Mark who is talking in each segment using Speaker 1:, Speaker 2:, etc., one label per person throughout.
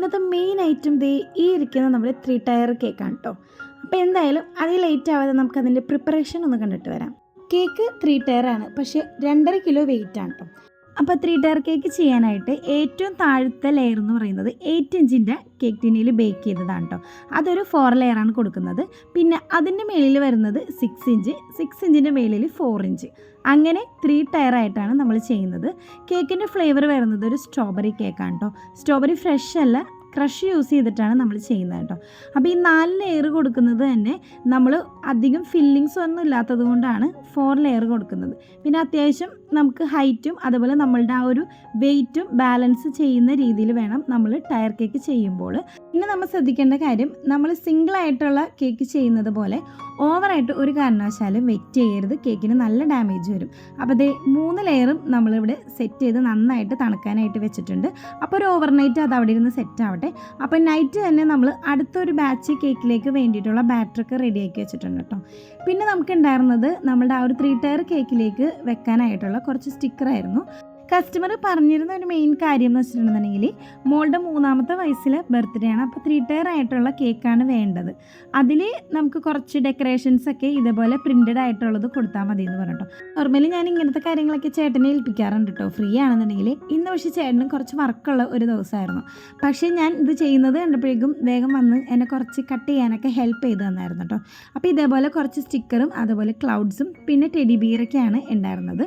Speaker 1: ഇന്നത്തെ main item ദേ ഈ ഇരിക്കുന്ന നമ്മുടെ ത്രീ ടയർ കേക്കാണ് കേട്ടോ അപ്പോൾ എന്തായാലും അത് ലേറ്റ് ആവാതെ നമുക്ക് അതിന്റെ പ്രിപ്പറേഷൻ ഒന്ന് കണ്ടിട്ട് വരാം. കേക്ക് ത്രീ ആണ് പക്ഷേ രണ്ടര കിലോ വെയിറ്റ് ആണ് കേട്ടോ അപ്പോൾ ത്രീ ടയർ കേക്ക് ചെയ്യാനായിട്ട് ഏറ്റവും താഴത്തെ ലെയർ എന്ന് പറയുന്നത് എയ്റ്റ് ഇഞ്ചിന്റെ കേക്ക് ടിന്നിൽ ബേക്ക് ചെയ്തതാണ് കേട്ടോ അതൊരു ഫോർ ലെയറാണ് കൊടുക്കുന്നത്. പിന്നെ അതിന്റെ മേളിൽ വരുന്നത് സിക്സ് ഇഞ്ച് സിക്സ് ഇഞ്ചിന്റെ മേളിൽ ഫോർ ഇഞ്ച് അങ്ങനെ ത്രീ ടയർ ആയിട്ടാണ് നമ്മൾ ചെയ്യുന്നത്. കേക്കിന്റെ ഫ്ലേവർ വരുന്നത് ഒരു സ്ട്രോബെറി കേക്കാണ് കേട്ടോ സ്ട്രോബെറി ഫ്രഷ് അല്ല ക്രഷ് യൂസ് ചെയ്തിട്ടാണ് നമ്മൾ ചെയ്യുന്നത് കേട്ടോ. അപ്പോൾ ഈ നാല് ലെയർ കൊടുക്കുന്നത് തന്നെ നമ്മൾ അധികം ഫില്ലിങ്സ് ഒന്നും ഇല്ലാത്തത് കൊണ്ടാണ് ഫോർ ലെയർ കൊടുക്കുന്നത്. പിന്നെ അത്യാവശ്യം നമുക്ക് ഹൈറ്റും അതുപോലെ നമ്മളുടെ ആ ഒരു വെയിറ്റും ബാലൻസ് ചെയ്യുന്ന രീതിയിൽ വേണം നമ്മൾ ടയർ കേക്ക് ചെയ്യുമ്പോൾ. പിന്നെ നമ്മൾ ശ്രദ്ധിക്കേണ്ട കാര്യം നമ്മൾ സിംഗിൾ ആയിട്ടുള്ള കേക്ക് ചെയ്യുന്നത് പോലെ ഓവറായിട്ട് ഒരു കാരണവശാലും വെറ്റ് ചെയ്യരുത്. കേക്കിന് നല്ല ഡാമേജ് വരും. അപ്പോൾ അതേ മൂന്ന് ലെയറും നമ്മളിവിടെ സെറ്റ് ചെയ്ത് നന്നായിട്ട് തണുക്കാനായിട്ട് വെച്ചിട്ടുണ്ട്. അപ്പോൾ ഒരു ഓവർനൈറ്റ് അത് അവിടെ ഇരുന്ന് സെറ്റ് ആവട്ടെ. അപ്പോൾ നൈറ്റ് തന്നെ നമ്മൾ അടുത്തൊരു ബാച്ച് കേക്കിലേക്ക് വേണ്ടിയിട്ടുള്ള ബാറ്ററൊക്കെ റെഡിയാക്കി വെച്ചിട്ടുണ്ട് കേട്ടോ പിന്നെ നമുക്ക് ഉണ്ടായിരുന്നത് നമ്മുടെ ആ ഒരു ത്രീ ടയർ കേക്കിലേക്ക് വെക്കാനായിട്ടുള്ള കുറച്ച് സ്റ്റിക്കറായിരുന്നു കസ്റ്റമർ പറഞ്ഞിരുന്ന ഒരു മെയിൻ കാര്യം എന്ന് വെച്ചിട്ടുണ്ടെന്നുണ്ടെങ്കിൽ മോളുടെ മൂന്നാമത്തെ വയസ്സിലെ ബർത്ത്ഡേ ആണ്. അപ്പോൾ ത്രീ ടയർ ആയിട്ടുള്ള കേക്കാണ് വേണ്ടത്. അതിൽ നമുക്ക് കുറച്ച് ഡെക്കറേഷൻസ് ഒക്കെ ഇതേപോലെ പ്രിന്റഡ് ആയിട്ടുള്ളത് കൊടുത്താൽ മതി എന്ന് പറഞ്ഞിട്ടോ. നോർമലി ഞാൻ ഇങ്ങനത്തെ കാര്യങ്ങളൊക്കെ ചേട്ടനെ ഏൽപ്പിക്കാറുണ്ട് കേട്ടോ ഫ്രീ ആണെന്നുണ്ടെങ്കിൽ ഇന്ന് പക്ഷേ ചേട്ടനും കുറച്ച് വർക്കുള്ള ഒരു ദിവസമായിരുന്നു. പക്ഷേ ഞാൻ ഇത് ചെയ്യുന്നത് കണ്ടപ്പോഴേക്കും വേഗം വന്ന് എന്നെ കുറച്ച് കട്ട് ചെയ്യാനൊക്കെ ഹെൽപ്പ് ചെയ്ത് തന്നായിരുന്നു കേട്ടോ അപ്പോൾ ഇതേപോലെ കുറച്ച് സ്റ്റിക്കറും അതുപോലെ ക്ലൗഡ്സും പിന്നെ ടെഡി ബിയറൊക്കെയാണ് ഉണ്ടായിരുന്നത്.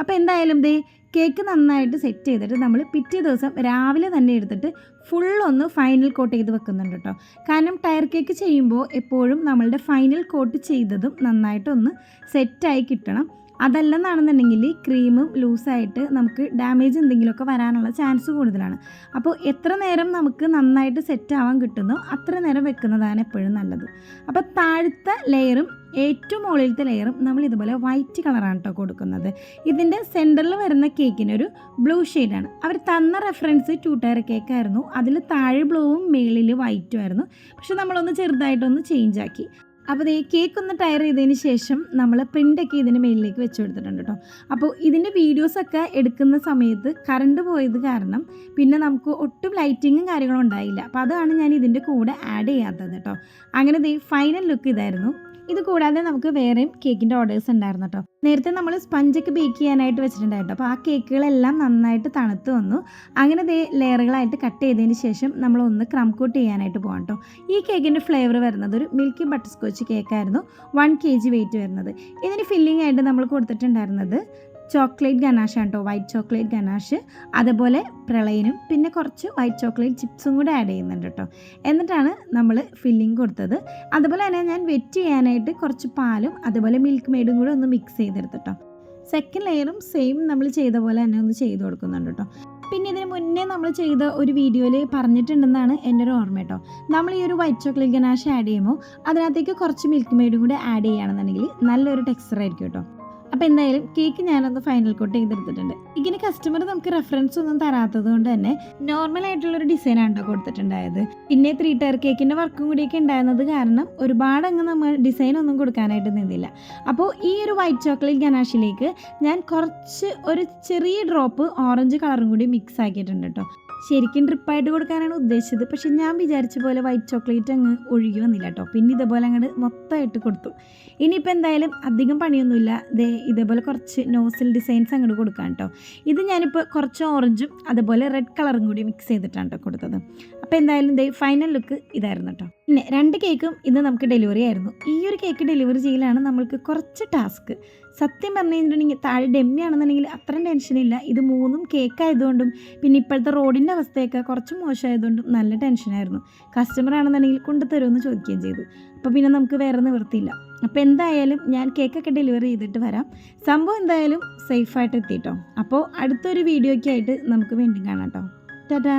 Speaker 1: അപ്പോൾ എന്തായാലും ദേ കേക്ക് നന്നായിട്ട് സെറ്റ് ചെയ്തിട്ട് നമ്മൾ പിറ്റേ ദിവസം രാവിലെ തന്നെ എടുത്തിട്ട് ഫുള്ളൊന്ന് ഫൈനൽ കോട്ട് ചെയ്ത് വെക്കുന്നുണ്ട് കേട്ടോ കാരണം ടയർ കേക്ക് ചെയ്യുമ്പോൾ എപ്പോഴും നമ്മളുടെ ഫൈനൽ കോട്ട് ചെയ്തതും നന്നായിട്ടൊന്ന് സെറ്റായി കിട്ടണം. അതല്ലെന്നാണെന്നുണ്ടെങ്കിൽ ക്രീമും ലൂസായിട്ട് നമുക്ക് ഡാമേജ് എന്തെങ്കിലുമൊക്കെ വരാനുള്ള ചാൻസ് കൂടുതലാണ്. അപ്പോൾ എത്ര നേരം നമുക്ക് നന്നായിട്ട് സെറ്റ് ആവാൻ കിട്ടുന്നോ അത്ര നേരം വെക്കുന്നതാണ് എപ്പോഴും നല്ലത്. അപ്പോൾ താഴത്തെ ലെയറും ഏറ്റവും മുകളിലത്തെ ലെയറും നമ്മൾ ഇതുപോലെ വൈറ്റ് കളറാണ് കേട്ടോ കൊടുക്കുന്നത്. ഇതിന്റെ സെന്ററിൽ വരുന്ന കേക്കിന് ഒരു ബ്ലൂ ഷെയ്ഡാണ് അവർ തന്ന റെഫറൻസ് ടു ടയർ കേക്കായിരുന്നു അതിൽ താഴെ ബ്ലൂവും മേളിൽ വൈറ്റും ആയിരുന്നു. പക്ഷെ നമ്മളൊന്ന് ചെറുതായിട്ടൊന്ന് ചേഞ്ച് ആക്കി. അപ്പോൾ ഈ കേക്ക് ഒന്ന് ടയർ ചെയ്തതിന് ശേഷം നമ്മൾ പ്രിന്റൊക്കെ ഇതിന് മേളിലേക്ക് വെച്ച് കൊടുത്തിട്ടുണ്ട് കേട്ടോ അപ്പോൾ ഇതിന്റെ വീഡിയോസൊക്കെ എടുക്കുന്ന സമയത്ത് കറണ്ട് പോയത് കാരണം പിന്നെ നമുക്ക് ഒട്ടും ലൈറ്റിങ്ങും കാര്യങ്ങളും ഉണ്ടായില്ല. അപ്പോൾ അതാണ് ഞാൻ ഇതിന്റെ കൂടെ ആഡ് ചെയ്യാത്തത് കേട്ടോ അങ്ങനെ ദേ ഫൈനൽ ലുക്ക് ഇതായിരുന്നു. ഇത് കൂടാതെ നമുക്ക് വേറെയും കേക്കിന്റെ ഓർഡേഴ്സ് ഉണ്ടായിരുന്നു കേട്ടോ നേരത്തെ നമ്മൾ സ്പഞ്ചൊക്കെ ബേക്ക് ചെയ്യാനായിട്ട് വെച്ചിട്ടുണ്ടായിരുന്നു അപ്പോൾ ആ കേക്കുകളെല്ലാം നന്നായിട്ട് തണുത്ത് വന്നു. അങ്ങനെ ദേ ലെയറുകളായിട്ട് കട്ട് ചെയ്തതിന് ശേഷം നമ്മൾ ഒന്ന് ക്രം കോട്ട് ചെയ്യാനായിട്ട് പോകാം കേട്ടോ ഈ കേക്കിന്റെ ഫ്ലേവർ വരുന്നത് ഒരു മിൽക്കി ബട്ടർ സ്കോച്ച് കേക്കായിരുന്നു. വൺ കെ ജി വെയിറ്റ് വരുന്നത്. ഇതിന് ഫില്ലിംഗ് ആയിട്ട് നമ്മൾ കൊടുത്തിട്ടുണ്ടായിരുന്നത് ചോക്ലേറ്റ് ഗനാഷ് കേട്ടോ വൈറ്റ് ചോക്ലേറ്റ് ഗനാഷ് അതുപോലെ പ്രളയനും പിന്നെ കുറച്ച് വൈറ്റ് ചോക്ലേറ്റ് ചിപ്സും കൂടെ ആഡ് ചെയ്യുന്നുണ്ട് കേട്ടോ. എന്നിട്ടാണ് നമ്മൾ ഫില്ലിംഗ് കൊടുത്തത്. അതുപോലെ തന്നെ ഞാൻ വെറ്റ് ചെയ്യാനായിട്ട് കുറച്ച് പാലും അതുപോലെ മിൽക്ക് മെയ്ഡും കൂടെ ഒന്ന് മിക്സ് ചെയ്തെടുത്തിട്ടോ സെക്കൻഡ് ലെയറും സെയിം നമ്മൾ ചെയ്ത പോലെ തന്നെ ഒന്ന് ചെയ്ത് കൊടുക്കുന്നുണ്ട് കേട്ടോ. പിന്നെ ഇതിന് മുന്നേ നമ്മൾ ചെയ്ത ഒരു വീഡിയോയിൽ പറഞ്ഞിട്ടുണ്ടെന്നാണ് എന്റെ ഒരു ഓർമ്മ കേട്ടോ. നമ്മൾ ഈ ഒരു വൈറ്റ് ചോക്ലേറ്റ് ഗനാഷ് ആഡ് ചെയ്യുമ്പോൾ അതിനകത്തേക്ക് കുറച്ച് മിൽക്ക് മെയ്ഡും കൂടി ആഡ് ചെയ്യുകയാണെന്നുണ്ടെങ്കിൽ നല്ലൊരു ടെക്സ്ചർ ആയിരിക്കും കേട്ടോ. അപ്പോൾ എന്തായാലും കേക്ക് ഞാനൊന്ന് ഫൈനൽ കോട്ട് ചെയ്തെടുത്തിട്ടുണ്ട്. ഇങ്ങനെ കസ്റ്റമർ നമുക്ക് റെഫറൻസ് ഒന്നും തരാത്തത് കൊണ്ട് തന്നെ നോർമൽ ആയിട്ടുള്ള ഒരു ഡിസൈൻ ആണ് കൊടുത്തിട്ടുണ്ടായത്. പിന്നെ ത്രീ ടയർ കേക്കിന്റെ വർക്കും കൂടിയൊക്കെ ഉണ്ടായിരുന്നത് കാരണം ഒരുപാട് അങ്ങ് നമ്മൾ ഡിസൈൻ ഒന്നും കൊടുക്കാനായിട്ട് നിന്നില്ല. അപ്പോൾ ഈ ഒരു വൈറ്റ് ചോക്ലേറ്റ് ഗനാഷിലേക്ക് ഞാൻ കുറച്ച് ഒരു ചെറിയ ഡ്രോപ്പ് ഓറഞ്ച് കളറും കൂടി മിക്സ് ആക്കിയിട്ടുണ്ട് കേട്ടോ ശരിക്കും ഡ്രിപ്പായിട്ട് കൊടുക്കാനാണ് ഉദ്ദേശിച്ചത്. പക്ഷെ ഞാൻ വിചാരിച്ച പോലെ വൈറ്റ് ചോക്ലേറ്റ് അങ്ങ് ഒഴുകി വന്നില്ല കേട്ടോ പിന്നെ ഇതുപോലെ അങ്ങോട്ട് മൊത്തമായിട്ട് കൊടുത്തു. ഇനിയിപ്പോൾ എന്തായാലും അധികം പണിയൊന്നുമില്ല. ദേ ഇതേപോലെ കുറച്ച് നോസിൽ ഡിസൈൻസ് അങ്ങോട്ട് കൊടുക്കാം കേട്ടോ ഇത് ഞാനിപ്പോൾ കുറച്ച് ഓറഞ്ചും അതുപോലെ റെഡ് കളറും കൂടി മിക്സ് ചെയ്തിട്ടാണ് കേട്ടോ കൊടുത്തത്. അപ്പോൾ എന്തായാലും ദേ ഫൈനൽ ലുക്ക് ഇതായിരുന്നു കേട്ടോ പിന്നെ രണ്ട് കേക്കും ഇത് നമുക്ക് ഡെലിവറി ആയിരുന്നു. ഈ ഒരു കേക്ക് ഡെലിവറി ചെയ്യലാണ് നമ്മൾക്ക് കുറച്ച് ടാസ്ക് സത്യം പറഞ്ഞു കഴിഞ്ഞിട്ടുണ്ടെങ്കിൽ താഴെ ഡെമ്മിയാണെന്നുണ്ടെങ്കിൽ അത്രയും ടെൻഷനില്ല ഇത് മൂന്നും കേക്ക് ആയതുകൊണ്ടും പിന്നെ ഇപ്പോഴത്തെ റോഡിന്റെ അവസ്ഥയൊക്കെ കുറച്ച് മോശമായതുകൊണ്ടും നല്ല ടെൻഷനായിരുന്നു കസ്റ്റമർ ആണെന്നുണ്ടെങ്കിൽ കൊണ്ടുതരുമെന്ന് ചോദിക്കുകയും ചെയ്തു. അപ്പോൾ പിന്നെ നമുക്ക് വേറെ നിവൃത്തിയില്ല. അപ്പോൾ എന്തായാലും ഞാൻ കേക്കൊക്കെ ഡെലിവറി ചെയ്തിട്ട് വരാം. സംഭവം എന്തായാലും സേഫായിട്ട് എത്തിയിട്ടോ അപ്പോൾ അടുത്തൊരു വീഡിയോയ്ക്കായിട്ട് നമുക്ക് വീണ്ടും കാണാം കേട്ടോ ടാറ്റാ